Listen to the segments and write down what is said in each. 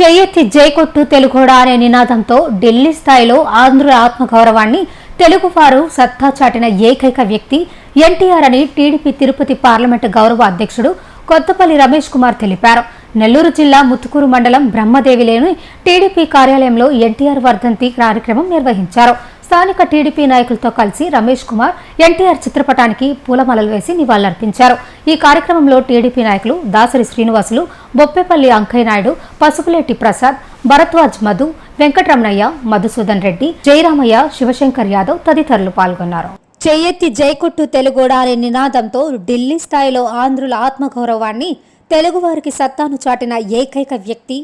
చెయ్యెత్తి జైకొట్టు తెలుగుడా అనే నినాదంతో ఢిల్లీ స్థాయిలో ఆంధ్రుల ఆత్మగౌరవాన్ని తెలుగువారు సత్తా చాటిన ఏకైక వ్యక్తి ఎన్టీఆర్ అని టీడీపీ తిరుపతి పార్లమెంటు గౌరవ అధ్యక్షుడు కొత్తపల్లి రమేష్ కుమార్ తెలిపారు. నెల్లూరు జిల్లా ముత్తుకూరు మండలం బ్రహ్మదేవిలోని టీడీపీ కార్యాలయంలో ఎన్టీఆర్ వర్ధంతి కార్యక్రమం నిర్వహించారు. స్థానిక టీడీపీ నాయకులతో కలిసి రమేష్ కుమార్ ఎన్టీఆర్ చిత్రపటానికి పూలమాలలు వేసి నివాళులర్పించారు. ఈ కార్యక్రమంలో టీడీపీ నాయకులు దాసరి శ్రీనివాసులు బొప్పేపల్లి అంకయ్య నాయుడు పసుపులేటి ప్రసాద్ భరద్వాజ్ మధు వెంకటరమణయ్య మధుసూదన్ రెడ్డి జయరామయ్య శివశంకర్ యాదవ్ తదితరులు పాల్గొన్నారు. చెయ్యెత్తి జైకొట్టు తెలుగోడా అనే నినాదంతో ఢిల్లీ స్థాయిలో ఆంధ్రుల ఆత్మగౌరవాన్ని తెలుగువారికి సత్తాను చాటిన ఏకైక వ్యక్తి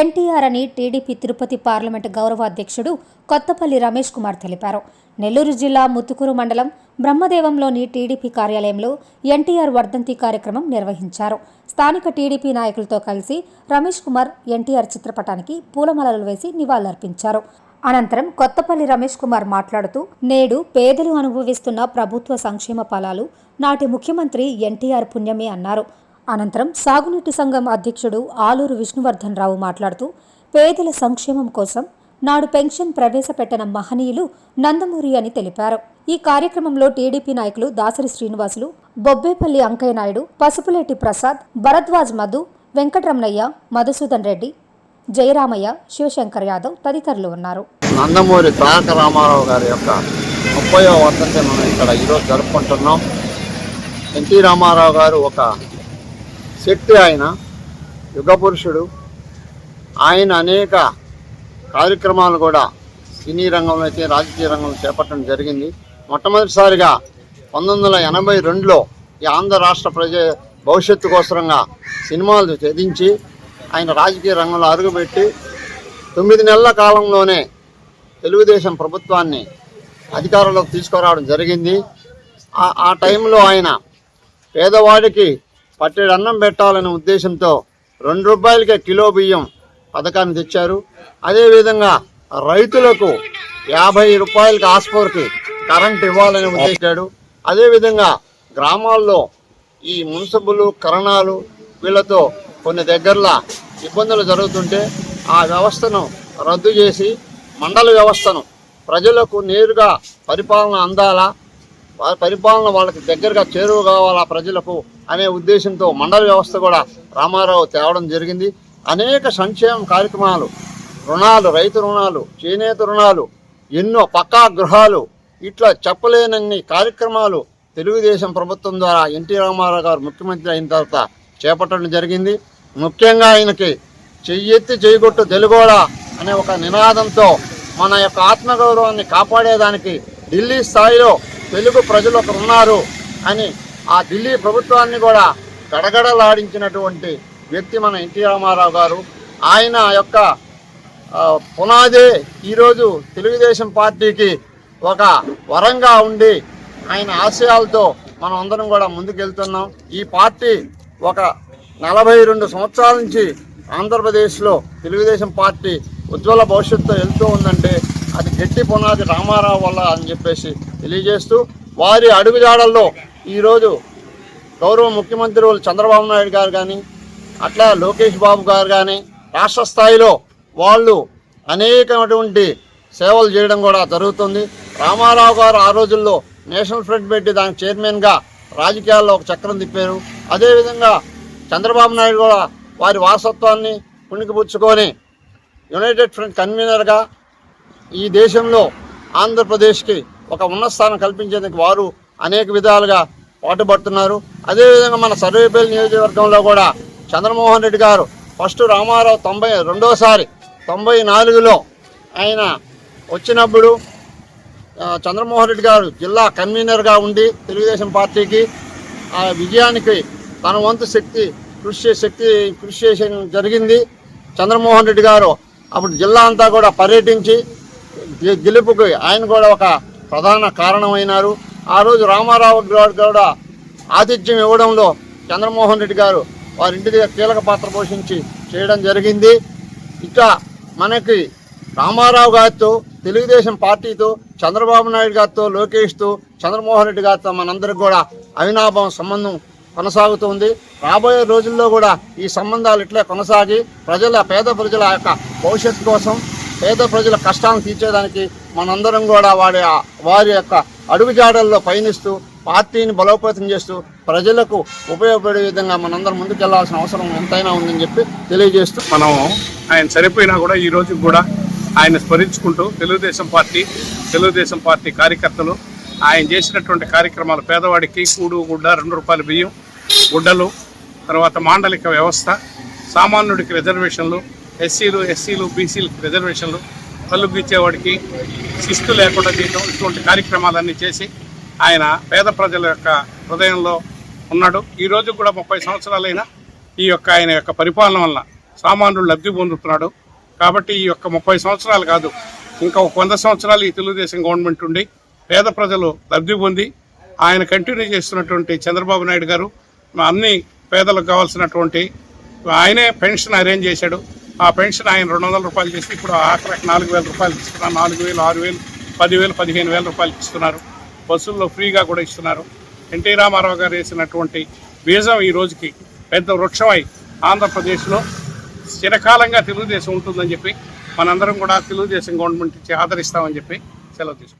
ఎన్టీఆర్ అని టీడీపీ తిరుపతి పార్లమెంటు గౌరవాధ్యక్షుడు కొత్తపల్లి రమేష్ కుమార్ తెలిపారు. నెల్లూరు జిల్లా ముత్తుకూరు మండలం బ్రహ్మదేవంలోని టీడీపీ కార్యాలయంలో ఎన్టీఆర్ వర్ధంతి కార్యక్రమం నిర్వహించారు. స్థానిక టీడీపీ నాయకులతో కలిసి రమేష్ కుమార్ ఎన్టీఆర్ చిత్రపటానికి పూలమాలలు వేసి నివాళులర్పించారు. అనంతరం కొత్తపల్లి రమేష్ కుమార్ మాట్లాడుతూ నేడు పేదలు అనుభవిస్తున్న ప్రభుత్వ సంక్షేమ ఫలాలు నాటి ముఖ్యమంత్రి ఎన్టీఆర్ పుణ్యమే అన్నారు. అనంతరం సాగునీటి సంఘం అధ్యక్షుడు ఆలూరు విష్ణువర్ధన్ రావు మాట్లాడుతూ పేదల సంక్షేమం కోసం నాడు పెన్షన్ ప్రవేశపెట్టిన మహనీయులు నందమూరి అని తెలిపారు. ఈ కార్యక్రమంలో టీడీపీ నాయకులు దాసరి శ్రీనివాసులు బొబ్బేపల్లి అంకయ్య నాయుడు పసుపులేటి ప్రసాద్ భరద్వాజ్ మధు వెంకటరమణయ్య మధుసూదన్ రెడ్డి జయరామయ్య శివశంకర్ యాదవ్ తదితరులు ఉన్నారు. నందమూరి తారక రామారావు గారి యొక్క ముప్పైవ వర్ధంతి మనం ఇక్కడ ఈరోజు జరుపుకుంటున్నాం. ఎన్టీ రామారావు గారు ఒక శక్తి ఆయన యుగ పురుషుడు. ఆయన అనేక కార్యక్రమాలు కూడా సినీ రంగంలో అయితే రాజకీయ రంగంలో చేపట్టడం జరిగింది. మొట్టమొదటిసారిగా పంతొమ్మిది వందల ఎనభై రెండులో ఈ ఆంధ్ర రాష్ట్ర ప్రజ భవిష్యత్తు కోసరంగా సినిమాలు చదించి ఆయన రాజకీయ రంగంలో అడుగుపెట్టి తొమ్మిది నెలల కాలంలోనే తెలుగుదేశం ప్రభుత్వాన్ని అధికారంలోకి తీసుకురావడం జరిగింది. ఆ- ఆ టైంలో ఆయన పేదవాడికి పట్టెడు అన్నం పెట్టాలనే ఉద్దేశంతో రెండు రూపాయలకే కిలో బియ్యం పథకాన్ని తెచ్చారు. అదేవిధంగా రైతులకు యాభై రూపాయలకి ఆస్పోర్కి కరెంట్ ఇవ్వాలని ఉద్దేశాడు అదేవిధంగా గ్రామాల్లో ఈ మున్సిపల్ కరణాలు వీళ్ళతో కొన్ని దగ్గరలో ఇబ్బందులు జరుగుతుంటే ఆ వ్యవస్థను రద్దు చేసి మండల వ్యవస్థను ప్రజలకు నేరుగా పరిపాలన అందాలా? పరిపాలన వాళ్ళకి దగ్గరగా చేరువ కావాలా ప్రజలకు అనే ఉద్దేశంతో మండల వ్యవస్థ కూడా రామారావు తేవడం జరిగింది. అనేక సంక్షేమ కార్యక్రమాలు రుణాలు రైతు రుణాలు చేనేత రుణాలు ఎన్నో పక్కా గృహాలు ఇట్లా చెప్పలేనన్ని కార్యక్రమాలు తెలుగుదేశం ప్రభుత్వం ద్వారా ఎన్టీ రామారావు గారు ముఖ్యమంత్రి అయిన తర్వాత చేపట్టడం జరిగింది. ముఖ్యంగా ఆయనకి చెయ్యెత్తి చేయగొట్టు తెలుగోడా అనే ఒక నినాదంతో మన యొక్క ఆత్మగౌరవాన్ని కాపాడేదానికి ఢిల్లీ స్థాయిలో తెలుగు ప్రజలు ఒకరున్నారు అని ఆ ఢిల్లీ ప్రభుత్వాన్ని కూడా గడగడలాడించినటువంటి వ్యక్తి మన ఎన్టీ రామారావు గారు. ఆయన యొక్క పునాదే ఈరోజు తెలుగుదేశం పార్టీకి ఒక వరంగా ఉండి ఆయన ఆశయాలతో మనం అందరం కూడా ముందుకెళ్తున్నాం. ఈ పార్టీ ఒక నలభై రెండు సంవత్సరాల నుంచి ఆంధ్రప్రదేశ్లో తెలుగుదేశం పార్టీ ఉజ్వల భవిష్యత్తు వెళ్తూ ఉందంటే అది గట్టి పునాది రామారావు వల్ల అని చెప్పేసి తెలియజేస్తూ వారి అడుగుజాడల్లో ఈరోజు గౌరవ ముఖ్యమంత్రి వాళ్ళు చంద్రబాబు నాయుడు గారు కానీ అట్లా లోకేష్ బాబు గారు కానీ రాష్ట్ర స్థాయిలో వాళ్ళు అనేకమైనటువంటి సేవలు చేయడం కూడా జరుగుతుంది. రామారావు గారు ఆ రోజుల్లో నేషనల్ ఫ్రంట్ పెట్టి దానికి చైర్మన్గా రాజకీయాల్లో ఒక చక్రం తిప్పారు. అదేవిధంగా చంద్రబాబు నాయుడు కూడా వారి వారసత్వాన్ని పుణికిపుచ్చుకొని యునైటెడ్ ఫ్రంట్ కన్వీనర్గా ఈ దేశంలో ఆంధ్రప్రదేశ్కి ఒక ఉన్నత స్థానం కల్పించేందుకు వారు అనేక విధాలుగా పాటుపడుతున్నారు. అదేవిధంగా మన సర్వేపల్లి నియోజకవర్గంలో కూడా చంద్రమోహన్ రెడ్డి గారు ఫస్ట్ రామారావు తొంభై రెండోసారి తొంభై నాలుగులో ఆయన వచ్చినప్పుడు చంద్రమోహన్ రెడ్డి గారు జిల్లా కన్వీనర్గా ఉండి తెలుగుదేశం పార్టీకి ఆ విజయానికి తన వంతు శక్తి కృషి చే- శక్తి కృషి చేసే జరిగింది. చంద్రమోహన్ రెడ్డి గారు అప్పుడు జిల్లా అంతా కూడా పర్యటించి గెలుపుకి ఆయన కూడా ఒక ప్రధాన కారణమైనారు. ఆ రోజు రామారావు గారు కూడా ఆతిథ్యం ఇవ్వడంలో చంద్రమోహన్ రెడ్డి గారు వారి ఇంటి దగ్గర కీలక పాత్ర పోషించి చేయడం జరిగింది. ఇక మనకి రామారావు గారితో తెలుగుదేశం పార్టీతో చంద్రబాబు నాయుడు గారితో లోకేష్తో చంద్రమోహన్ రెడ్డి గారితో మనందరికి కూడా అవినాభావం సంబంధం కొనసాగుతుంది. రాబోయే రోజుల్లో కూడా ఈ సంబంధాలు ఇట్లే కొనసాగి ప్రజల పేద ప్రజల యొక్క భవిష్యత్తు కోసం పేద ప్రజల కష్టాలను తీర్చేదానికి మనందరం కూడా వాడి వారి యొక్క అడుగుజాడల్లో పయనిస్తూ పార్టీని బలోపేతం చేస్తూ ప్రజలకు ఉపయోగపడే విధంగా మనందరం ముందుకెళ్ళాల్సిన అవసరం ఎంతైనా ఉందని చెప్పి తెలియజేస్తూ మనం ఆయన చనిపోయినా కూడా ఈ రోజు కూడా ఆయన స్మరించుకుంటూ తెలుగుదేశం పార్టీ తెలుగుదేశం పార్టీ కార్యకర్తలు ఆయన చేసినటువంటి కార్యక్రమాలు పేదవాడికి కూడు గుడ్డ రెండు రూపాయల బియ్యం గుడ్డలు తర్వాత మాండలిక వ్యవస్థ సామాన్యుడికి రిజర్వేషన్లు ఎస్సీలు ఎస్సీలు బీసీలకు రిజర్వేషన్లు కళ్ళు గీచేవాడికి శిస్తు లేకుండా చేయడం ఇటువంటి కార్యక్రమాలన్నీ చేసి ఆయన పేద ప్రజల యొక్క హృదయంలో ఉన్నాడు. ఈరోజు కూడా ముప్పై సంవత్సరాలైనా ఈ యొక్క ఆయన యొక్క పరిపాలన వల్ల సామాన్యుడు లబ్ధి పొందుతున్నాడు. కాబట్టి ఈ యొక్క ముప్పై సంవత్సరాలు కాదు ఇంకా ఒక వంద సంవత్సరాలు ఈ తెలుగుదేశం గవర్నమెంట్ ఉండి పేద ప్రజలు లబ్ధి పొంది ఆయన కంటిన్యూ చేస్తున్నటువంటి చంద్రబాబు నాయుడు గారు అన్ని పేదలకు కావాల్సినటువంటి ఆయనే పెన్షన్ అరేంజ్ చేశాడు. ఆ పెన్షన్ ఆయన రెండు వందల రూపాయలు చేసి ఇప్పుడు ఆఖరికి నాలుగు వేల రూపాయలు ఇస్తున్నారు. నాలుగు వేలు ఆరు వేలు పదివేలు పదిహేను వేల రూపాయలు ఇస్తున్నారు. బస్సుల్లో ఫ్రీగా కూడా ఇస్తున్నారు. ఎన్టీ రామారావు గారు వేసినటువంటి బీజం ఈ రోజుకి పెద్ద వృక్షమై ఆంధ్రప్రదేశ్లో చిరకాలంగా తెలుగుదేశం ఉంటుందని చెప్పి మనందరం కూడా తెలుగుదేశం గవర్నమెంట్ ఇచ్చి ఆదరిస్తామని చెప్పి సెలవు తీసుకుంటాం